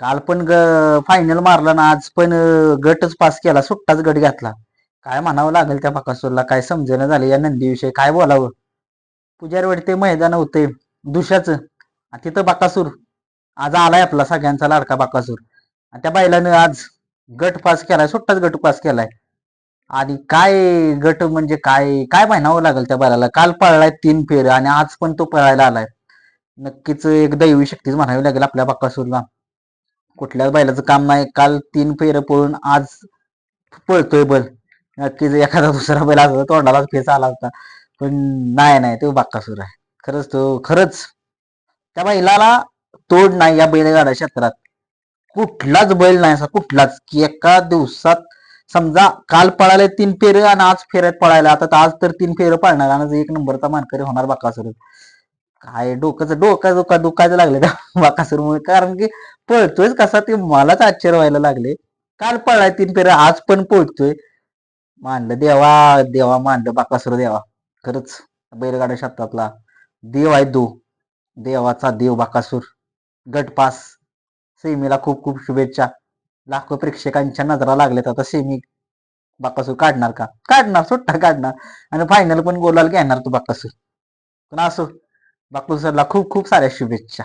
काल पण ग फायनल मारला ना आज पण गटच पास केला सुट्टाच गट घातला. काय म्हणावं लागेल त्या बकासूरला काय समजेना झालं या नंदीविषयी काय बोलावं? पुजारवाडी ते मैदान होते दुशाचं आणि तिथं बाकासूर आज आलाय आपला सगळ्यांचा लाडका बाकासूर. आणि त्या बैलानं आज गट पास केलाय सुट्टाच गट पास केलाय. आणि काय गट म्हणजे काय काय म्हणावं लागेल त्या बैलाला काल पळलाय तीन फेर आणि आज पण तो पळायला आलाय. नक्कीच एक दैवी शक्तीच म्हणावी लागेल आपल्या बकासूरला. कुठल्याच बैलाचं काम नाही. काल तीन फेरं पळून आज पळतोय बैल. नक्कीच एखादा दुसरा बैल असता तोंडालाच फेस आला होता. पण नाही नाही तो बाक्कासूर आहे. खरंच तो खरंच. त्या बैलाला तोड नाही या बैलगाड्या क्षेत्रात. कुठलाच बैल नाही असा कुठलाच. की एका दिवसात समजा काल पळाले तीन फेरे आणि आज फेऱ्यात पळायला. आता तर आज तर तीन फेर पळणार आणि एक नंबरचा मानकरी होणार बाकासूर काय डोक्याचं डोक्या डोका दुखायचं लागलं त्या बाकासूरमुळे कारण की पळतोय कसा ते मलाच आश्चर्य व्हायला लागले. काल पळाय तीन फेऱ्या आज पण पळतोय. मानलं देवा देवा मानलं बाकासूर देवा. खरंच बैलगाड्या शब्दातला देव आहे दो देवाचा देव बाकासूर. गटपास सेमीला खूप खूप शुभेच्छा. लाखो प्रेक्षकांच्या नजरा लागल्यात आता सेमी. बाकासूर काढणार का? काढणार सुट्टा काढणार. आणि फायनल पण गोलाल घेणार तो बाकासूर. पण असो बाकासूरला खूप खूप साऱ्या शुभेच्छा.